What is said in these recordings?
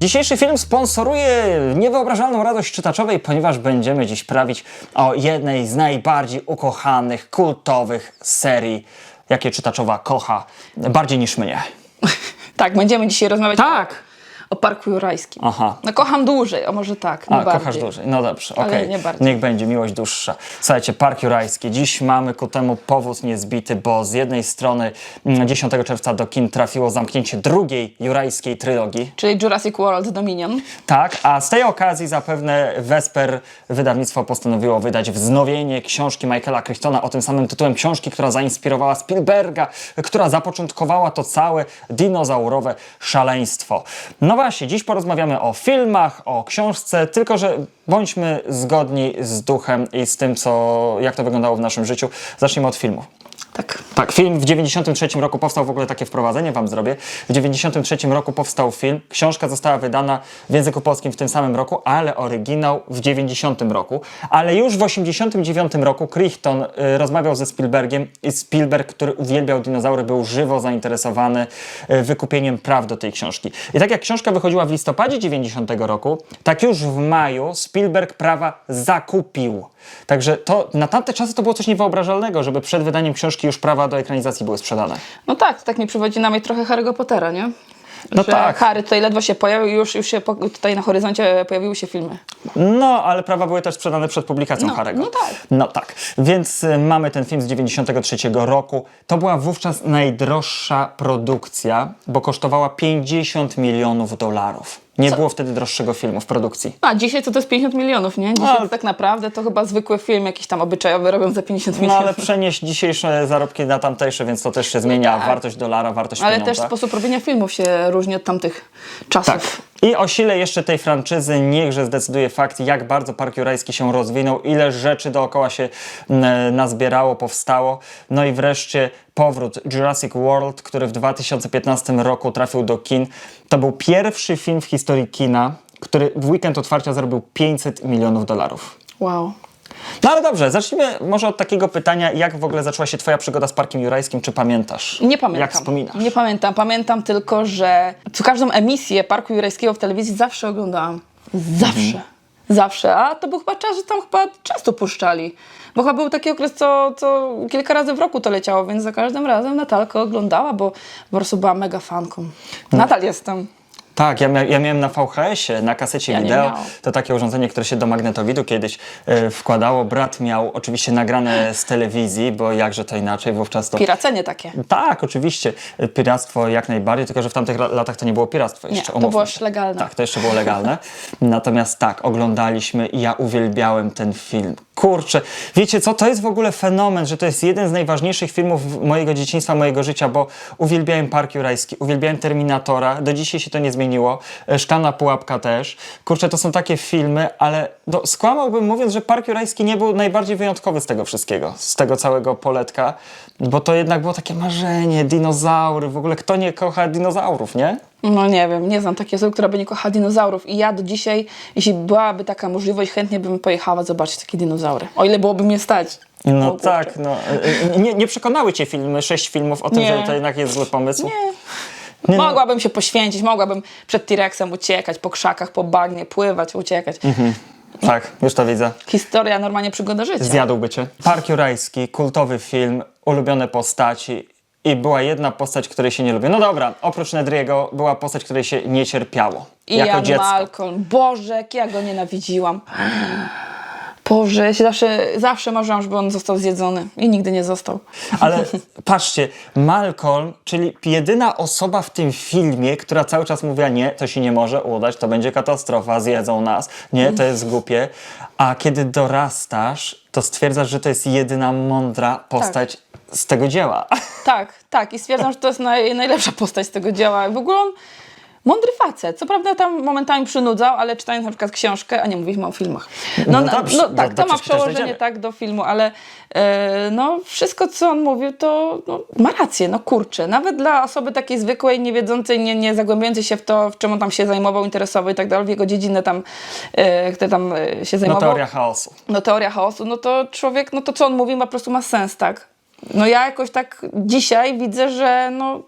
Dzisiejszy film sponsoruje niewyobrażalną radość czytaczowej, ponieważ będziemy dziś prawić o jednej z najbardziej ukochanych, kultowych serii, jakie czytaczowa kocha, bardziej niż mnie. Tak, będziemy dzisiaj rozmawiać Tak. O, o Parku Jurajskim. Aha. No kocham dłużej, a może tak, A, bardziej. kochasz dłużej. No dobrze, Ale okej. nie bardziej. Niech będzie miłość dłuższa. Słuchajcie, Park Jurajski. Dziś mamy ku temu powód niezbity, bo z jednej strony mm, 10 czerwca do kin trafiło zamknięcie drugiej jurajskiej trylogii. Czyli Jurassic World Dominion. Tak, a z tej okazji zapewne Vesper wydawnictwo postanowiło wydać wznowienie książki Michaela Crichtona o tym samym tytułem książki, która zainspirowała Spielberga, która zapoczątkowała to całe dinozaurowe szaleństwo. No właśnie, dziś porozmawiamy o filmach, o książce, tylko że bądźmy zgodni z duchem i z tym, co, jak to wyglądało w naszym życiu. Zacznijmy od filmu. Tak. Tak, film w 93 roku powstał w ogóle takie wprowadzenie wam zrobię. W 93 roku powstał film. Książka została wydana w języku polskim w tym samym roku, ale oryginał w 90 roku. Ale już w 89 roku Crichton y, rozmawiał ze Spielbergiem i Spielberg, który uwielbiał dinozaury, był żywo zainteresowany y, wykupieniem praw do tej książki. I tak jak książka wychodziła w listopadzie 90 roku, tak już w maju Spielberg prawa zakupił. Także to na tamte czasy to było coś niewyobrażalnego, żeby przed wydaniem książki już prawa do ekranizacji były sprzedane. No tak, to tak mi przywodzi na myśl trochę Harry'ego Pottera, nie? No Że tak. Harry tutaj ledwo się pojawił i już, już się po, tutaj na horyzoncie pojawiły się filmy. No, ale prawa były też sprzedane przed publikacją No, Harego. no tak. No tak. Więc y, mamy ten film z 93 roku. To była wówczas najdroższa produkcja, bo kosztowała 50 milionów dolarów. Nie było wtedy droższego filmu w produkcji. A dzisiaj to to jest 50 milionów, nie? Dzisiaj No, to tak naprawdę to chyba zwykły film jakiś tam obyczajowy robią za 50 No milionów. ale przenieść dzisiejsze zarobki na tamtejsze, więc to też się zmienia. tak. Wartość dolara, wartość Ale pieniądza. też sposób robienia filmów się różni od tamtych czasów. Tak. I o sile jeszcze tej franczyzy niechże zdecyduje fakt, jak bardzo Park Jurajski się rozwinął, ile rzeczy dookoła się nazbierało, powstało. No i wreszcie powrót Jurassic World, który w 2015 roku trafił do kin. To był pierwszy film w historii kina, który w weekend otwarcia zarobił 500 milionów dolarów. Wow. No ale dobrze, zacznijmy może od takiego pytania, jak w ogóle zaczęła się twoja przygoda z Parkiem Jurajskim, czy pamiętasz? Nie pamiętam. Jak wspominasz? Nie pamiętam. Pamiętam tylko, że co każdą emisję Parku Jurajskiego w telewizji zawsze oglądałam. Zawsze. Mhm. Zawsze. A to był chyba czas, że tam chyba często puszczali. Bo chyba był taki okres, co, co kilka razy w roku to leciało, więc za każdym razem Natalka oglądała, bo po prostu była mega fanką. No. Nadal jestem. Tak, ja, mia ja miałem na VHS-ie, na kasecie Ja nie wideo. To takie urządzenie, które się do magnetowidu kiedyś e, wkładało. Brat miał oczywiście nagrane z telewizji, bo jakże to inaczej, wówczas to... Piracenie takie. Tak, oczywiście. E, Piractwo jak najbardziej, tylko że w tamtych la- latach to nie było piractwo Nie, jeszcze. to umówmy było legalne. Tak, to jeszcze było legalne. Natomiast tak, oglądaliśmy i ja uwielbiałem ten film. Kurczę, wiecie co, to jest w ogóle fenomen, że to jest jeden z najważniejszych filmów mojego dzieciństwa, mojego życia, bo uwielbiałem Park Jurajski, uwielbiałem Terminatora, do dzisiaj się to nie zmieniło, E, Szklana Pułapka też. Kurczę, to są takie filmy, ale no, skłamałbym mówiąc, że Park Jurajski nie był najbardziej wyjątkowy z tego wszystkiego, z tego całego poletka, bo to jednak było takie marzenie, dinozaury, w ogóle kto nie kocha dinozaurów, nie? No nie wiem, nie znam takiej osoby, która by nie kochała dinozaurów. I ja do dzisiaj, jeśli byłaby taka możliwość, chętnie bym pojechała zobaczyć takie dinozaury. O ile byłoby mnie stać. No O tak, no. e, e, Nie, nie przekonały cię filmy, sześć filmów o tym, Nie. że to jednak jest zły pomysł? Nie. Nie, no. Mogłabym się poświęcić, mogłabym przed T-Rexem uciekać, po krzakach, po bagnie, pływać, uciekać. Tak, już to widzę. Historia normalnie przygoda życia. Zjadłby cię. Park Jurajski, kultowy film, ulubione postaci i była jedna postać, której się nie lubię. No dobra, oprócz Nedriego była postać, której się nie cierpiało. I jako Jan dziecko. Malcolm. Boże, jak ja go nienawidziłam. Boże, ja się zawsze, zawsze marzyłam, żeby on został zjedzony. I nigdy nie został. Ale patrzcie, Malcolm, czyli jedyna osoba w tym filmie, która cały czas mówiła, nie, to się nie może udać, to będzie katastrofa, zjedzą nas, nie, to jest głupie. A kiedy dorastasz, to stwierdzasz, że to jest jedyna mądra postać z tego dzieła. Tak, tak. I stwierdzam, że to jest naj, najlepsza postać z tego dzieła. W ogóle on mądry facet. Co prawda tam momentami przynudzał, ale czytając na przykład książkę, a nie mówiliśmy o filmach. No no, dobrze, no do- tak, to ma przełożenie tak do filmu, ale e, no wszystko, co on mówił, to no, ma rację, no kurczę. Nawet dla osoby takiej zwykłej, nie wiedzącej, nie, nie zagłębiającej się w to, w czym on tam się zajmował, interesował i tak dalej, w jego dziedzinę tam, e, które tam e, się No zajmował teoria chaosu. no teoria chaosu, no to człowiek, no to co on mówi ma po prostu ma sens, tak? No ja jakoś tak dzisiaj widzę, że no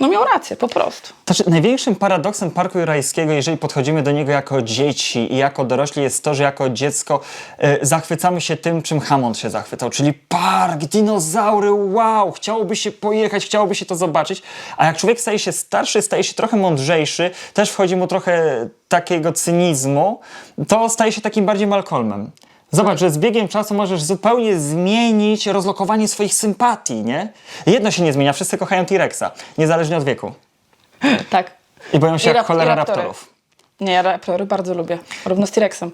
No miał rację, po prostu. Znaczy, największym paradoksem Parku Jurajskiego, jeżeli podchodzimy do niego jako dzieci i jako dorośli, jest to, że jako dziecko e, zachwycamy się tym, czym Hammond się zachwycał, czyli park, dinozaury, wow, chciałoby się pojechać, chciałoby się to zobaczyć, a jak człowiek staje się starszy, staje się trochę mądrzejszy, też wchodzi mu trochę takiego cynizmu, to staje się takim bardziej Malcolmem. Zobacz, że z biegiem czasu możesz zupełnie zmienić rozlokowanie swoich sympatii, nie? Jedno się nie zmienia, wszyscy kochają T-Rexa, niezależnie od wieku. Tak. I boją się I jak rap- cholera i raptory. raptorów. Nie, ja raptory bardzo lubię. Równo z T-Rexem.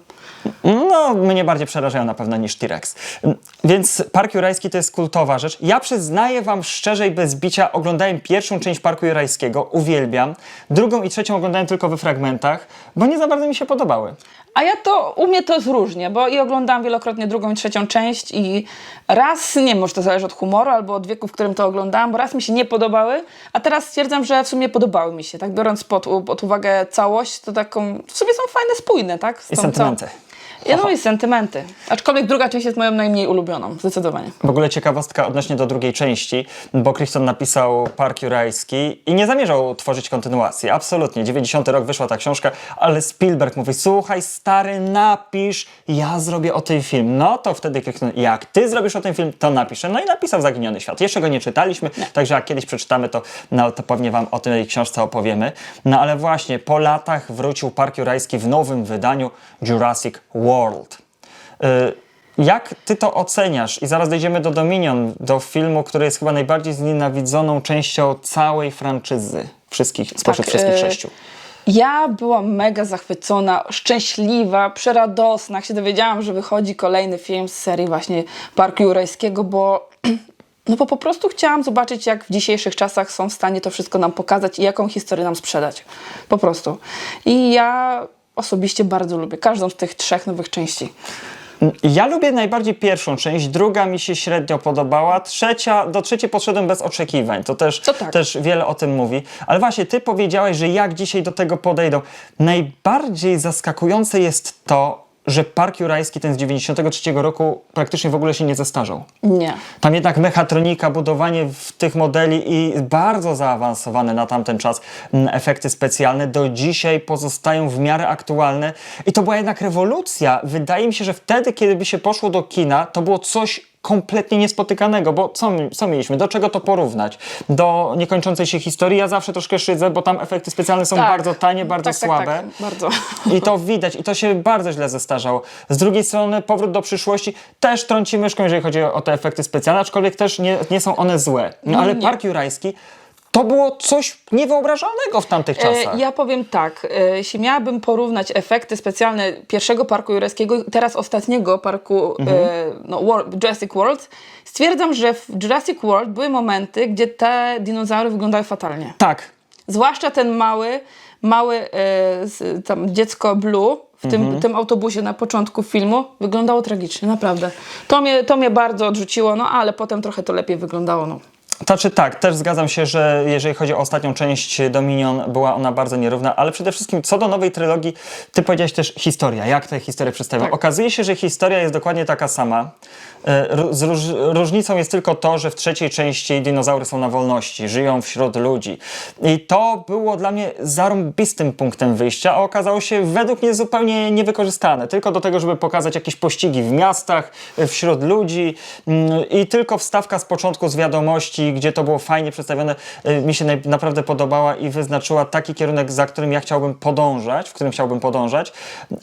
No, mnie bardziej przerażają na pewno niż T-Rex. Więc Park Jurajski to jest kultowa rzecz. Ja przyznaję wam szczerze i bez bicia, oglądałem pierwszą część Parku Jurajskiego, uwielbiam. Drugą i trzecią oglądałem tylko we fragmentach, bo nie za bardzo mi się podobały. A ja to, u mnie to jest różnie, bo i oglądałam wielokrotnie drugą i trzecią część i raz, nie wiem, może to zależy od humoru albo od wieku, w którym to oglądałam, bo raz mi się nie podobały, a teraz stwierdzam, że w sumie podobały mi się, tak biorąc pod, pod uwagę całość, to taką, w sumie są fajne, spójne, tak? Z I sentymenty. całą- Ja, no i sentymenty. Aczkolwiek druga część jest moją najmniej ulubioną, zdecydowanie. W ogóle ciekawostka odnośnie do drugiej części, bo Crichton napisał Park Jurajski i nie zamierzał tworzyć kontynuacji. Absolutnie. 90 rok wyszła ta książka, ale Spielberg mówi, słuchaj stary, napisz, ja zrobię o tym film. No to wtedy Crichton, jak ty zrobisz o tym film, to napiszę. No i napisał Zaginiony Świat. Jeszcze go nie czytaliśmy, także jak kiedyś przeczytamy, to, no, to pewnie wam o tej książce opowiemy. No ale właśnie, po latach wrócił Park Jurajski w nowym wydaniu Jurassic World. Y, Jak ty to oceniasz? I zaraz dojdziemy do Dominion, do filmu, który jest chyba najbardziej znienawidzoną częścią całej franczyzy. Wszystkich, spośród Tak, wszystkich sześciu. Ja byłam mega zachwycona, szczęśliwa, przeradosna, jak się dowiedziałam, że wychodzi kolejny film z serii właśnie Parku Jurajskiego, bo no bo po prostu chciałam zobaczyć, jak w dzisiejszych czasach są w stanie to wszystko nam pokazać i jaką historię nam sprzedać. Po prostu. I ja osobiście bardzo lubię każdą z tych trzech nowych części. Ja lubię najbardziej pierwszą część, druga mi się średnio podobała, trzecia, do trzeciej podszedłem bez oczekiwań, to też, To tak. też wiele o tym mówi. Ale właśnie, ty powiedziałeś, że jak dzisiaj do tego podejdą. Najbardziej zaskakujące jest to, że Park Jurajski, ten z 93 roku, praktycznie w ogóle się nie zestarzał. Nie. Tam jednak mechatronika, budowanie w tych modeli i bardzo zaawansowane na tamten czas mm, efekty specjalne do dzisiaj pozostają w miarę aktualne. I to była jednak rewolucja. Wydaje mi się, że wtedy, kiedy by się poszło do kina, to było coś kompletnie niespotykanego, bo co, co mieliśmy? Do czego to porównać? Do niekończącej się historii? Ja zawsze troszkę szydzę, bo tam efekty specjalne są Tak. bardzo tanie, bardzo tak, słabe. Tak, tak, bardzo. I to widać, i to się bardzo źle zestarzało. Z drugiej strony, powrót do przyszłości też trąci myszką, jeżeli chodzi o te efekty specjalne, aczkolwiek też nie, nie są one złe. No, ale nie. Park Jurajski to było coś niewyobrażalnego w tamtych czasach. E, Ja powiem tak, e, jeśli miałabym porównać efekty specjalne pierwszego parku jurajskiego i teraz ostatniego parku Mhm. e, no, Wor- Jurassic World, stwierdzam, że w Jurassic World były momenty, gdzie te dinozaury wyglądały fatalnie. Tak. Zwłaszcza ten mały, mały tam dziecko Blue w tym, Mhm. tym autobusie na początku filmu wyglądało tragicznie, naprawdę. To mnie, to mnie bardzo odrzuciło, no ale potem trochę to lepiej wyglądało. No. Znaczy tak, też zgadzam się, że jeżeli chodzi o ostatnią część Dominion, była ona bardzo nierówna, ale przede wszystkim co do nowej trylogii, ty powiedziałeś też historia, jak tę historię przedstawią. Tak. Okazuje się, że historia jest dokładnie taka sama. E, Z róż, różnicą jest tylko to, że w trzeciej części dinozaury są na wolności, żyją wśród ludzi. I to było dla mnie zarąbistym punktem wyjścia, a okazało się według mnie zupełnie niewykorzystane. Tylko do tego, żeby pokazać jakieś pościgi w miastach, e, wśród ludzi mm, i tylko wstawka z początku z wiadomości, gdzie to było fajnie przedstawione, e, mi się naprawdę podobała i wyznaczyła taki kierunek, za którym ja chciałbym podążać, w którym chciałbym podążać,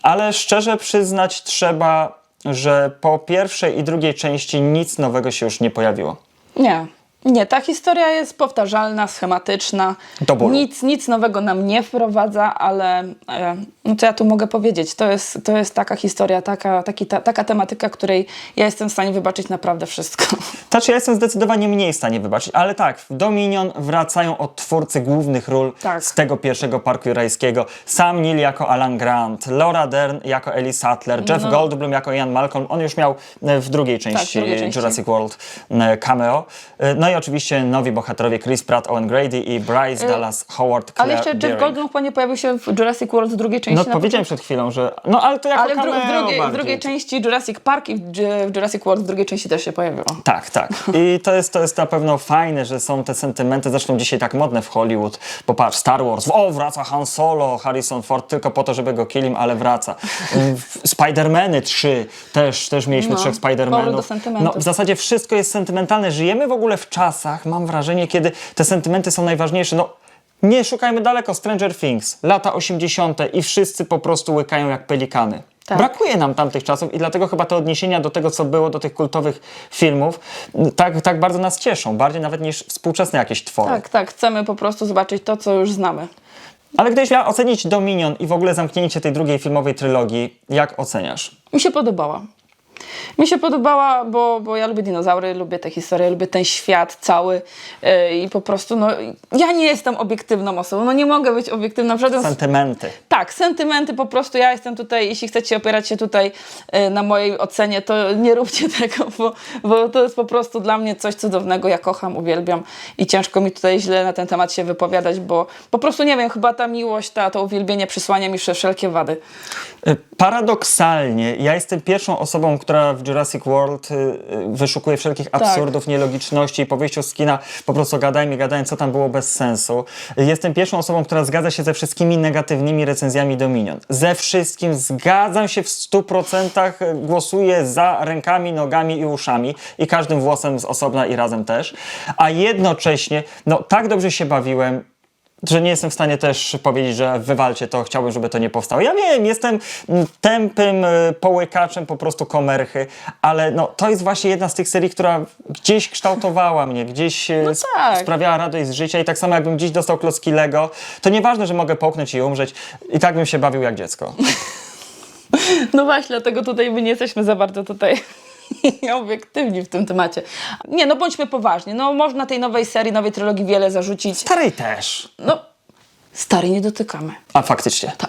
ale szczerze przyznać trzeba, że po pierwszej i drugiej części nic nowego się już nie pojawiło. Nie. Nie, ta historia jest powtarzalna, schematyczna. Do bólu. Nic, nic nowego nam nie wprowadza, ale e, no co ja tu mogę powiedzieć? To jest, to jest taka historia, taka, taki, ta, taka tematyka, której ja jestem w stanie wybaczyć naprawdę wszystko. Znaczy, ja jestem zdecydowanie mniej w stanie wybaczyć, ale tak, w Dominion wracają odtwórcy głównych ról Tak. z tego pierwszego parku jurajskiego. Sam Neill jako Alan Grant, Laura Dern jako Ellie Sattler, Jeff No. Goldblum jako Ian Malcolm. On już miał e, w drugiej części, drugiej części. Jurassic World e, cameo. E, No No i oczywiście nowi bohaterowie Chris Pratt, Owen Grady i Bryce Dallas Howard, Claire Ale jeszcze Jeff Deering. Goldblum chyba nie pojawił się w Jurassic World drugiej części. No powiedziałem przed chwilą, że... No ale to jako Ale w, dru- w, cameo drugiej, w drugiej części Jurassic Park i w, Ju- w Jurassic World w drugiej części też się pojawiło. Tak, tak. I to jest, to jest na pewno fajne, że są te sentymenty, zresztą dzisiaj tak modne w Hollywood. Popatrz, Star Wars, o wraca Han Solo, Harrison Ford, tylko po to, żeby go kilim, ale wraca. Spider-Many 3, też, też mieliśmy No, trzech Spider-Manów. No, w zasadzie wszystko jest sentymentalne. Żyjemy w ogóle w czasach, mam wrażenie, kiedy te sentymenty są najważniejsze. No, nie szukajmy daleko, Stranger Things, lata 80. i wszyscy po prostu łykają jak pelikany. Tak. Brakuje nam tamtych czasów i dlatego chyba te odniesienia do tego, co było, do tych kultowych filmów, tak, tak bardzo nas cieszą, bardziej nawet niż współczesne jakieś twory. Tak, tak. Chcemy po prostu zobaczyć to, co już znamy. Ale gdybyś miała ocenić Dominion i w ogóle zamknięcie tej drugiej filmowej trylogii, jak oceniasz? Mi się podobała. Mi się podobała, bo, bo ja lubię dinozaury, lubię tę historię, lubię ten świat cały yy, i po prostu, no, ja nie jestem obiektywną osobą, no nie mogę być obiektywna w żaden Sentymenty. Tak, sentymenty po prostu, ja jestem tutaj, jeśli chcecie opierać się tutaj e, na mojej ocenie, to nie róbcie tego, bo, bo to jest po prostu dla mnie coś cudownego, ja kocham, uwielbiam i ciężko mi tutaj źle na ten temat się wypowiadać, bo po prostu nie wiem, chyba ta miłość, ta, to uwielbienie przysłania mi wszelkie wady. Y, Paradoksalnie, ja jestem pierwszą osobą, która w Jurassic World y, y, wyszukuje wszelkich absurdów, nielogiczności i po wyjściu z kina po prostu gadajmy, gadałem, co tam było bez sensu. Jestem pierwszą osobą, która zgadza się ze wszystkimi negatywnymi recenzjami Dominion. Ze wszystkim zgadzam się w 100%, y, głosuję za rękami, nogami i uszami i każdym włosem z osobna i razem też. A jednocześnie, no tak dobrze się bawiłem, że nie jestem w stanie też powiedzieć, że wywalcie to, chciałbym, żeby to nie powstało. Ja wiem, jestem tępym y, połykaczem po prostu komerchy, ale no, to jest właśnie jedna z tych serii, która gdzieś kształtowała mnie, gdzieś no tak. sprawiała radość z życia i tak samo jakbym dziś dostał klocki Lego, to nieważne, że mogę połknąć i umrzeć, i tak bym się bawił jak dziecko. No właśnie, dlatego tutaj my nie jesteśmy za bardzo tutaj obiektywni w tym temacie. Nie, no bądźmy poważni, no można tej nowej serii, nowej trylogii wiele zarzucić. Starej też. No, stary nie dotykamy. A faktycznie. Ta,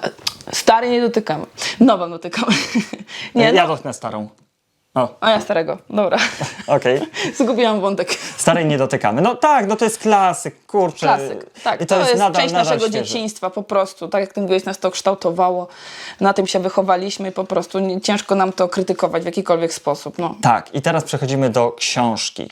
stary nie dotykamy. Nową dotykamy. nie, ja no, dotknę starą. O, a ja starego. Dobra. okej. Zgubiłam wątek. Starej nie dotykamy. No tak, no to jest klasyk, kurczę. Klasyk. Tak, I to, jest, część naszego dzieciństwa po prostu. Tak jak ten mówiłeś, nas to kształtowało. Na tym się wychowaliśmy i po prostu nie, ciężko nam to krytykować w jakikolwiek sposób. No. Tak, i teraz przechodzimy do książki.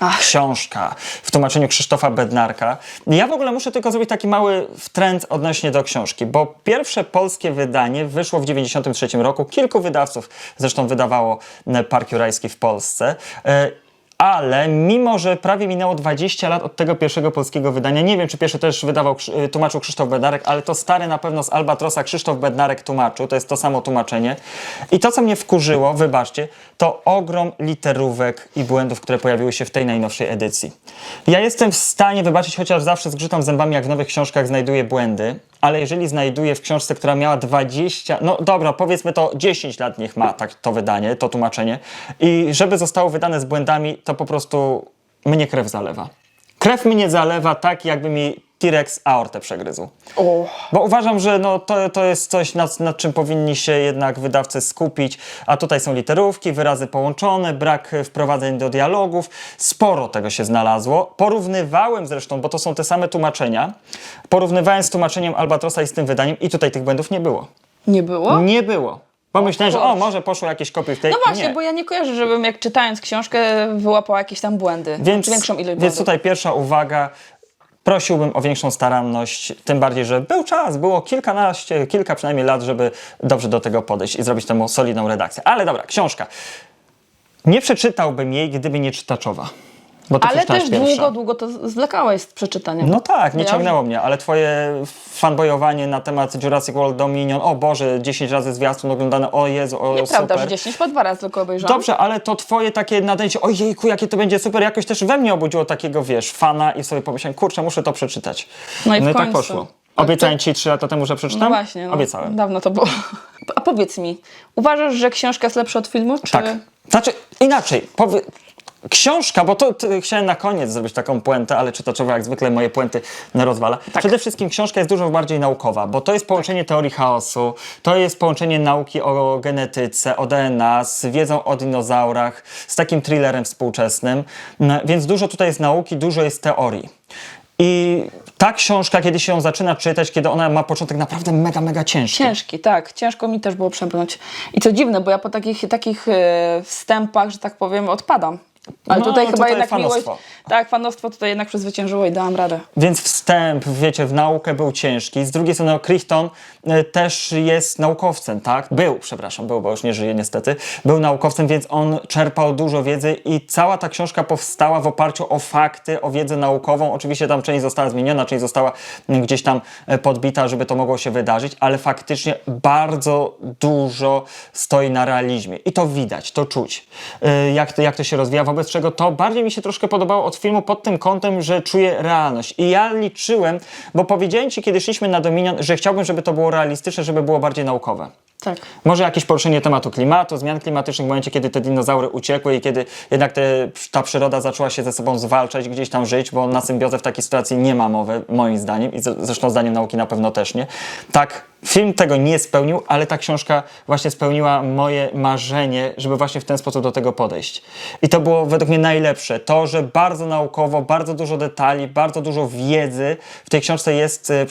Ach. Książka w tłumaczeniu Krzysztofa Bednarka. Ja w ogóle muszę tylko zrobić taki mały trend odnośnie do książki, bo pierwsze polskie wydanie wyszło w 1993 roku. Kilku wydawców zresztą wydawało e, Park Jurajski w Polsce. Ale mimo, że prawie minęło 20 lat od tego pierwszego polskiego wydania, nie wiem, czy pierwszy też wydawał, y, tłumaczył Krzysztof Bednarek, ale to stary na pewno z Albatrosa Krzysztof Bednarek tłumaczył, to jest to samo tłumaczenie. I to, co mnie wkurzyło, wybaczcie, to ogrom literówek i błędów, które pojawiły się w tej najnowszej edycji. Ja jestem w stanie wybaczyć, chociaż zawsze zgrzytam zębami, jak w nowych książkach znajduję błędy, ale jeżeli znajduję w książce, która miała 20, no dobra, powiedzmy to 10 lat niech ma tak to wydanie, to tłumaczenie i żeby zostało wydane z błędami, to po prostu mnie krew zalewa. Krew mnie zalewa tak, jakby mi T-Rex aortę przegryzł. O. Bo uważam, że no, to, to jest coś, nad, nad czym powinni się jednak wydawcy skupić. A tutaj są literówki, wyrazy połączone, brak wprowadzeń do dialogów. Sporo tego się znalazło. Porównywałem zresztą, bo to są te same tłumaczenia, porównywałem z tłumaczeniem Albatrosa i z tym wydaniem i tutaj tych błędów nie było. Nie było? Nie było. Pomyślałem, że o, może poszło jakieś kopie w tej... No właśnie, nie. bo ja nie kojarzę, żebym jak czytając książkę wyłapała jakieś tam błędy. Więc, czy większą ilość więc błędów. tutaj pierwsza uwaga. Prosiłbym o większą staranność, tym bardziej, że był czas, było kilkanaście, kilka przynajmniej lat, żeby dobrze do tego podejść i zrobić temu solidną redakcję. Ale dobra, książka. Nie przeczytałbym jej, gdyby nie czytaczowa. Ale też pierwsza. długo, długo to zwlekałeś z przeczytaniem. No tak, nie Ja- ciągnęło mnie, ale twoje fanboyowanie na temat Jurassic World Dominion, o Boże, 10 razy zwiastun oglądane, o Jezu, o Nieprawda, super. że 10 po dwa razy tylko obejrzałam. Dobrze, ale to twoje takie nadejście, ojejku, jakie to będzie super, jakoś też we mnie obudziło takiego, wiesz, fana i sobie pomyślałem, kurczę, muszę to przeczytać. No i w tak końcu. poszło. Obiecałem ci trzy lata temu, że No przeczytam? właśnie. No, Obiecałem. Dawno to było. A powiedz mi, uważasz, że książka jest lepsza od filmu? Czy... Tak. Znaczy, inaczej, powie... Książka, bo to, to chciałem na koniec zrobić taką puentę, ale czytaczowa jak zwykle moje puenty rozwala. Przede wszystkim książka jest dużo bardziej naukowa, bo to jest połączenie teorii chaosu, to jest połączenie nauki o genetyce, o DNA, z wiedzą o dinozaurach, z takim thrillerem współczesnym, No, więc dużo tutaj jest nauki, dużo jest teorii. I ta książka, kiedy się ją zaczyna czytać, kiedy ona ma początek naprawdę mega, mega ciężki. Ciężki, tak. Ciężko mi też było przebrnąć. I co dziwne, bo ja po takich, takich e, wstępach, że tak powiem, odpadam. Ale No, tutaj chyba tutaj jednak fanostwo. miłość. Tak, fanostwo tutaj jednak przezwyciężyło i dałam radę. Więc wstęp, wiecie, w naukę był ciężki. Z drugiej strony no, Crichton y, też jest naukowcem, tak? Był, przepraszam, był, bo już nie żyje niestety. Był naukowcem, więc on czerpał dużo wiedzy i cała ta książka powstała w oparciu o fakty, o wiedzę naukową. Oczywiście tam część została zmieniona, część została y, gdzieś tam y, podbita, żeby to mogło się wydarzyć, ale faktycznie bardzo dużo stoi na realizmie. I to widać, to czuć, y, jak to, jak to się rozwija, wobec czego to bardziej mi się troszkę podobało od filmu pod tym kątem, że czuję realność. I ja liczyłem, bo powiedziałem Ci, kiedy szliśmy na Dominion, że chciałbym, żeby to było realistyczne, żeby było bardziej naukowe. Tak. Może jakieś poruszenie tematu klimatu, zmian klimatycznych w momencie, kiedy te dinozaury uciekły i kiedy jednak te, ta przyroda zaczęła się ze sobą zwalczać, gdzieś tam żyć, bo na symbiozę w takiej sytuacji nie ma mowy, moim zdaniem, i zresztą zdaniem nauki na pewno też nie. Tak, film tego nie spełnił, ale ta książka właśnie spełniła moje marzenie, żeby właśnie w ten sposób do tego podejść. I to było według mnie najlepsze. To, że bardzo naukowo, bardzo dużo detali, bardzo dużo wiedzy w tej książce jest e,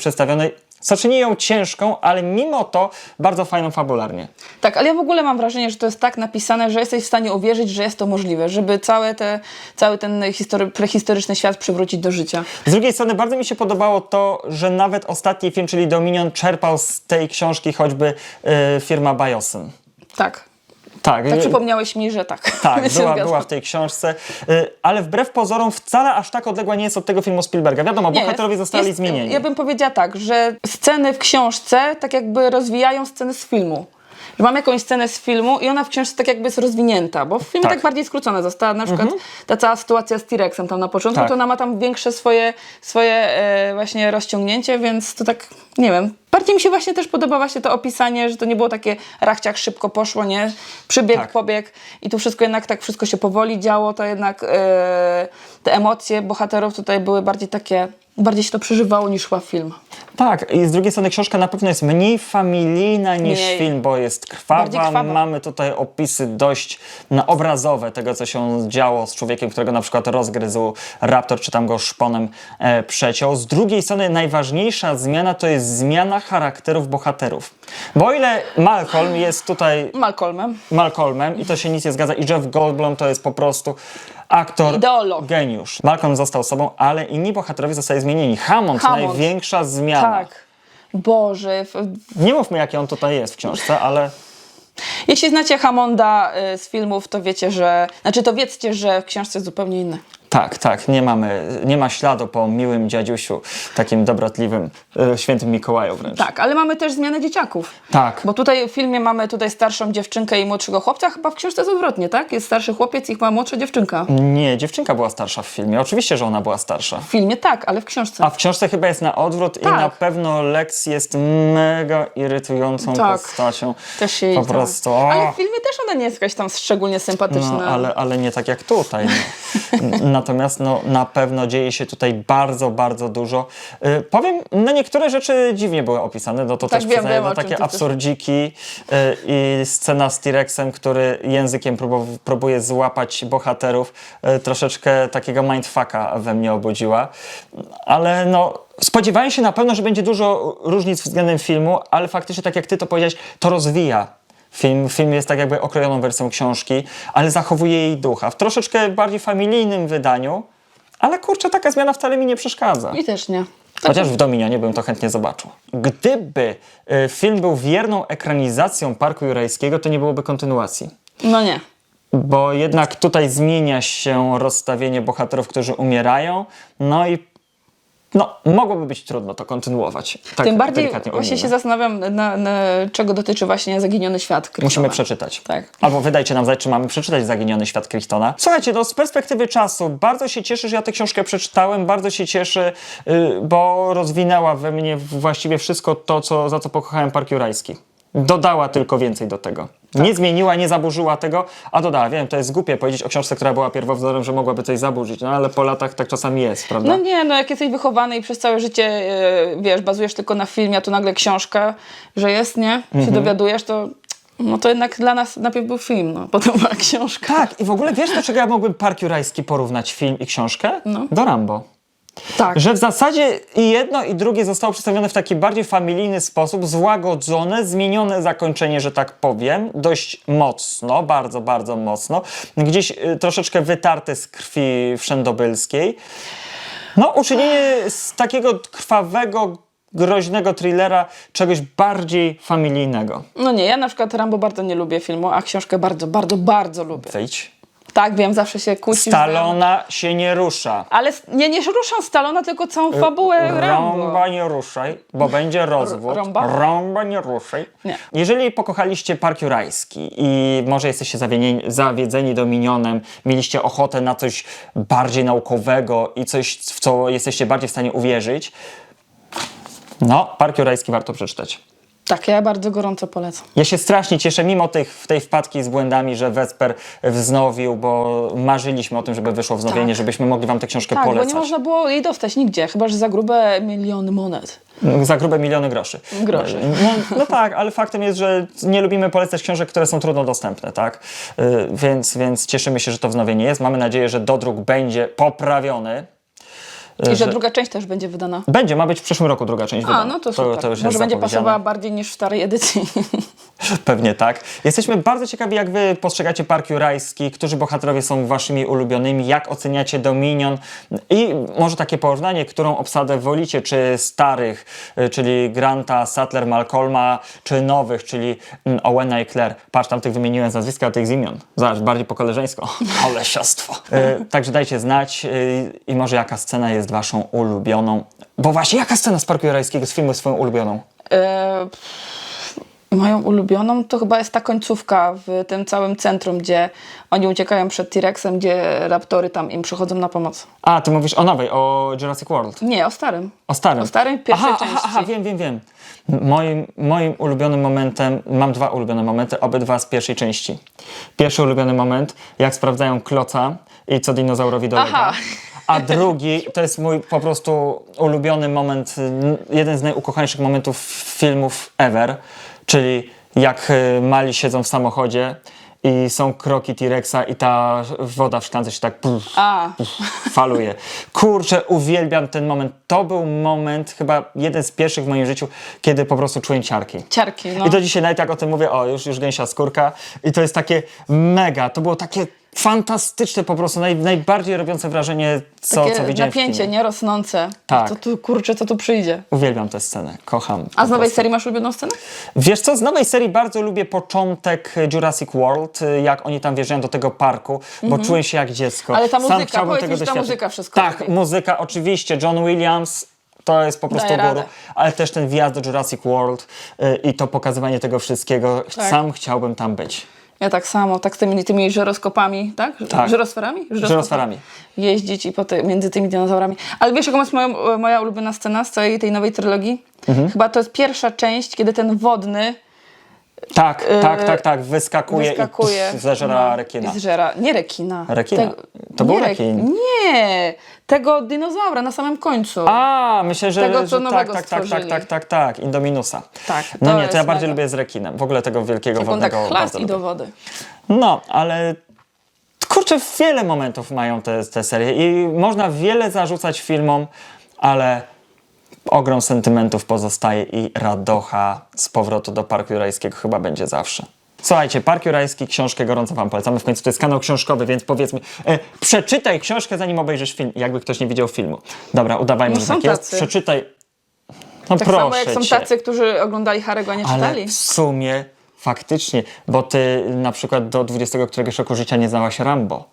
przedstawionej, co czyni ją ciężką, ale mimo to bardzo fajną fabularnie. Tak, ale ja w ogóle mam wrażenie, że to jest tak napisane, że jesteś w stanie uwierzyć, że jest to możliwe, żeby całe te, cały ten history, prehistoryczny świat przywrócić do życia. Z drugiej strony bardzo mi się podobało to, że nawet ostatni film, czyli Dominion, czerpał z tej książki choćby e, firma Biosyn. Tak. Tak, Tak przypomniałeś mi, że tak. tak była, była w tej książce, e, ale wbrew pozorom wcale aż tak odległa nie jest od tego filmu Spielberga. Wiadomo, Nie, bohaterowie zostali jest- zmienieni. Ja bym powiedziała tak, że sceny w książce tak jakby rozwijają sceny z filmu. Że mam jakąś scenę z filmu i ona w książce tak jakby jest rozwinięta, bo w filmie tak, Tak. bardziej skrócona została. Na przykład ta cała sytuacja z T-Rexem tam na początku, Tak. to ona ma tam większe swoje, swoje e, właśnie rozciągnięcie, więc to tak, nie wiem. Bardziej mi się właśnie też podoba właśnie to opisanie, że to nie było takie rachciach szybko poszło, nie? Przybieg, Tak. pobieg i tu wszystko jednak tak wszystko się powoli działo, to jednak e, te emocje bohaterów tutaj były bardziej takie, bardziej się to przeżywało niż szła film. Tak, i z drugiej strony książka na pewno jest mniej familijna niż Mniej. film, bo jest krwawa. krwawa. Mamy tutaj opisy dość no, obrazowe tego, co się działo z człowiekiem, którego na przykład rozgryzł raptor, czy tam go szponem e, przeciął. Z drugiej strony najważniejsza zmiana to jest zmiana charakterów bohaterów. Bo o ile Malcolm jest tutaj Malcolmem. Malcolmem i to się nic nie zgadza i Jeff Goldblum to jest po prostu aktor Ideolog. geniusz. Malcolm został sobą, ale inni bohaterowie zostali zmienieni. Hammond, Hammond. największa zmiana. Tak. Boże. Nie mówmy, jaki on tutaj jest w książce, ale Jeśli znacie Hammonda y, z filmów, to wiecie, że. Znaczy, to wiedzcie, że w książce jest zupełnie inny. Tak, tak, nie mamy, nie ma śladu po miłym dziadziusiu, takim dobrotliwym, e, świętym Mikołaju wręcz. Tak, ale mamy też zmianę dzieciaków. Tak. Bo tutaj w filmie mamy tutaj starszą dziewczynkę i młodszego chłopca, chyba w książce jest odwrotnie, tak? Jest starszy chłopiec i chyba młodsza dziewczynka. Nie, dziewczynka była starsza w filmie. Oczywiście, że ona była starsza. W filmie tak, ale w książce. A w książce chyba jest na odwrót i Tak. na pewno Lex jest mega irytującą Tak. postacią. Też się jej Po tak. prostu. Ale w filmie też ona nie jest jakaś tam szczególnie sympatyczna. No, ale, ale nie tak jak tutaj. No. Natomiast no, na pewno dzieje się tutaj bardzo, bardzo dużo. Y, powiem, no niektóre rzeczy dziwnie były opisane, no to Tak, też wiem, przyznaję, wiem, no, takie absurdziki y, i scena z T-Rexem, który językiem próbow- próbuje złapać bohaterów, y, troszeczkę takiego mindfucka we mnie obudziła. Ale no, spodziewałem się na pewno, że będzie dużo różnic względem filmu, ale faktycznie, tak jak ty to powiedziałeś, to rozwija Film, film jest tak jakby okrojoną wersją książki, ale zachowuje jej ducha. W troszeczkę bardziej familijnym wydaniu, ale kurczę, taka zmiana wcale mi nie przeszkadza. Mi też nie. Chociaż w Dominionie bym to chętnie zobaczył. Gdyby y, film był wierną ekranizacją Parku Jurajskiego, to nie byłoby kontynuacji. No nie. Bo jednak tutaj zmienia się rozstawienie bohaterów, którzy umierają, no i no, mogłoby być trudno to kontynuować. Tak Tym bardziej właśnie się zastanawiam, na, na, czego dotyczy właśnie Zaginiony Świat Crichtona. Musimy przeczytać. Tak. Albo wydajcie nam znać, czy mamy przeczytać Zaginiony Świat Crichtona. Słuchajcie, no z perspektywy czasu bardzo się cieszę, że ja tę książkę przeczytałem, bardzo się cieszę, y, bo rozwinęła we mnie właściwie wszystko to, co, za co pokochałem Park Jurajski. Dodała tylko więcej do tego. Nie zmieniła, nie zaburzyła tego, a dodała, wiem, to jest głupie powiedzieć o książce, która była pierwowzorem, że mogłaby coś zaburzyć, no ale po latach tak czasami jest, prawda? No nie, no jak jesteś wychowany i przez całe życie, e, wiesz, bazujesz tylko na filmie, a tu nagle książka, że jest, nie? Mhm. Się dowiadujesz, to no to jednak dla nas najpierw był film, no, potem była książka. Tak, i w ogóle wiesz, do czego ja mógłbym Park Jurajski porównać film i książkę? No. Do Rambo. Tak. Że w zasadzie i jedno, i drugie zostało przedstawione w taki bardziej familijny sposób, złagodzone, zmienione zakończenie, że tak powiem, dość mocno, bardzo, bardzo mocno. Gdzieś y, troszeczkę wytarte z krwi wszędobylskiej. No, uczynienie z takiego krwawego, groźnego thrillera czegoś bardziej familijnego. No nie, ja na przykład Rambo bardzo nie lubię filmu, a książkę bardzo, bardzo, bardzo lubię. Wejdź. Tak, wiem, zawsze się kłócisz. Stallona się nie rusza. Ale s- nie, nie ruszam Stallona, tylko całą fabułę Rambo. Rąba nie ruszaj, bo będzie rozwód. rąba? Rąba nie ruszaj. Nie. Jeżeli pokochaliście Park Jurajski i może jesteście zawiedzeni, zawiedzeni Dominionem, mieliście ochotę na coś bardziej naukowego i coś, w co jesteście bardziej w stanie uwierzyć, no, Park Jurajski warto przeczytać. Tak, ja bardzo gorąco polecam. Ja się strasznie cieszę, mimo tych, tej wpadki z błędami, że Wesper wznowił, bo marzyliśmy o tym, żeby wyszło wznowienie, Tak. żebyśmy mogli wam tę książkę Tak, bo polecać. nie można było jej dostać nigdzie, chyba że za grube miliony monet. Za grube miliony groszy. Groszy. No, no tak, ale faktem jest, że nie lubimy polecać książek, które są trudno dostępne, tak? Y, Więc, więc cieszymy się, że to wznowienie jest. Mamy nadzieję, że dodruk będzie poprawiony. I że że- druga część też będzie wydana. Będzie, ma być w przyszłym roku druga część A, wydana. no to super. To, to już Może będzie pasowała bardziej niż w starej edycji. Pewnie tak. Jesteśmy bardzo ciekawi, jak wy postrzegacie Park Jurajski, którzy bohaterowie są waszymi ulubionymi, jak oceniacie Dominion i może takie porównanie, którą obsadę wolicie, czy starych, y, czyli Granta, Sattler, Malcolma, czy nowych, czyli mm, Owena i Claire. Patrz, tam tych wymieniłem z nazwiska, a tych z imion. Zobacz, bardziej po koleżeńsko. Ale siostwo. Y, Także dajcie znać y, i może jaka scena jest waszą ulubioną. Bo właśnie, jaka scena z Parku Jurajskiego, z filmu jest swoją ulubioną? E, moją ulubioną to chyba jest ta końcówka w tym całym centrum, gdzie oni uciekają przed T-Rexem, gdzie raptory tam im przychodzą na pomoc. A, ty mówisz o nowej, o Jurassic World. Nie, o starym. O starym. O starym, pierwszej aha, części. Aha, aha, wiem, wiem, wiem. Moim, moim ulubionym momentem, mam dwa ulubione momenty, obydwa z pierwszej części. Pierwszy ulubiony moment, jak sprawdzają kloca i co dinozaurowi dolega. Aha. A drugi, to jest mój po prostu ulubiony moment, n- jeden z najukochańszych momentów filmów ever, czyli jak y, mali siedzą w samochodzie i są kroki T-Rexa i ta woda w szklance się tak puf, faluje. Kurczę, uwielbiam ten moment. To był moment, chyba jeden z pierwszych w moim życiu, kiedy po prostu czułem ciarki. ciarki, no. I do dzisiaj nawet jak o tym mówię, o, już, już gęsia skórka. I to jest takie mega, to było takie fantastyczne po prostu, naj, najbardziej robiące wrażenie, co, Takie co widziałem napięcie, nie rosnące. Tak. Co tu, kurczę, co tu przyjdzie. Uwielbiam tę scenę, kocham. A z nowej prostu. serii masz ulubioną scenę? Wiesz co, z nowej serii bardzo lubię początek Jurassic World, y, jak oni tam wjeżdżają do tego parku, bo czułem się jak dziecko. Mhm. Ale ta Sam muzyka, chciałbym powiedz tego mi, że ta doświadczyć. muzyka wszystko Tak, robi. muzyka oczywiście, John Williams, to jest po prostu radę. ale też ten wjazd do Jurassic World y, i to pokazywanie tego wszystkiego, Tak. sam chciałbym tam być. Ja tak samo, tak z tymi, tymi żyroskopami, tak? Tak. Żyrosferami? Żyroskopami. Żyrosferami. Jeździć i po ty, między tymi dinozaurami. Ale wiesz, jaką jest moją, moja ulubiona scena z całej tej nowej trylogii? Mhm. Chyba to jest pierwsza część, kiedy ten wodny Tak, Y, tak, tak, tak, wyskakuje, wyskakuje. i pff, zeżera no, rekina. Zżera, nie rekina. Rekina. To był nie rek- rekin. Nie, tego dinozaura na samym końcu. A, myślę, że, Tego, co że tak, nowego tak, tak, tak, stworzyli. tak, tak, tak, Indominusa. Tak, No to nie, to ja jest bardziej mega. lubię z rekinem. W ogóle tego wielkiego Jak on tak wodnego chlast bardzo i lubię. do wody. No, ale kurczę, wiele momentów mają te, te serie i można wiele zarzucać filmom, ale ogrom sentymentów pozostaje i radocha z powrotu do Parku Jurajskiego chyba będzie zawsze. Słuchajcie, Park Jurajski, książkę gorąco Wam polecamy. W końcu to jest kanał książkowy, więc powiedzmy, e, przeczytaj książkę zanim obejrzysz film, jakby ktoś nie widział filmu. Dobra, udawajmy, No że tak jest. tacy. Przeczytaj. No Tak proszę samo jak są cię. tacy, którzy oglądali Harry'ego, a nie czytali. Ale w sumie faktycznie, bo ty na przykład do 20 któregoś roku życia nie znałaś Rambo.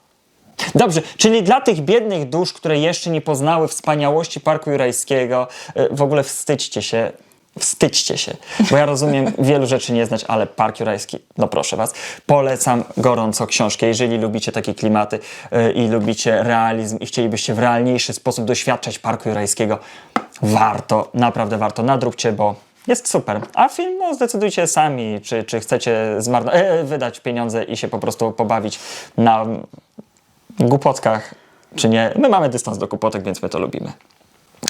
Dobrze, czyli dla tych biednych dusz, które jeszcze nie poznały wspaniałości Parku Jurajskiego, y, w ogóle wstydźcie się. Wstydźcie się, bo ja rozumiem wielu rzeczy nie znać, ale Park Jurajski, no proszę was, polecam gorąco książkę. Jeżeli lubicie takie klimaty y, i lubicie realizm i chcielibyście w realniejszy sposób doświadczać Parku Jurajskiego, warto, naprawdę warto. Nadróbcie, bo Jest super. A film, no zdecydujcie sami, czy, czy chcecie zmarno- e, wydać pieniądze i się po prostu pobawić na głupotkach, czy nie. My mamy dystans do głupotek, więc my to lubimy.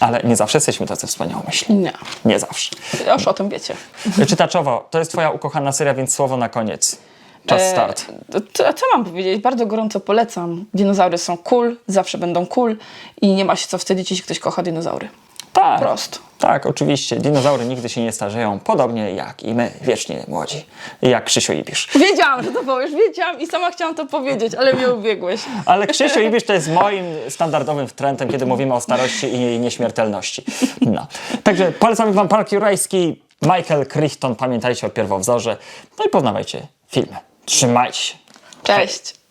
Ale nie zawsze jesteśmy tacy wspaniałomyślni. Nie. Nie zawsze. Już o tym wiecie. Czytaczowo, to jest twoja ukochana seria, więc słowo na koniec. Czas E, start. to- to, co mam powiedzieć? Bardzo gorąco polecam. Dinozaury są cool, zawsze będą cool i nie ma się co wstydzić, jeśli ktoś kocha dinozaury. Tak. prosto. Tak, oczywiście. Dinozaury nigdy się nie starzeją, podobnie jak i my, wiecznie młodzi. Jak Krzysiu Ibisz. Wiedziałam, że to powiesz, wiedziałam i sama chciałam to powiedzieć, ale mnie ubiegłeś. Ale Krzysiu Ibisz to jest moim standardowym trendem, kiedy mówimy o starości i jej nieśmiertelności. No. Także polecamy wam Park Jurajski, Michael Crichton, pamiętajcie o pierwowzorze. No i poznawajcie filmy. Trzymajcie się. Cześć.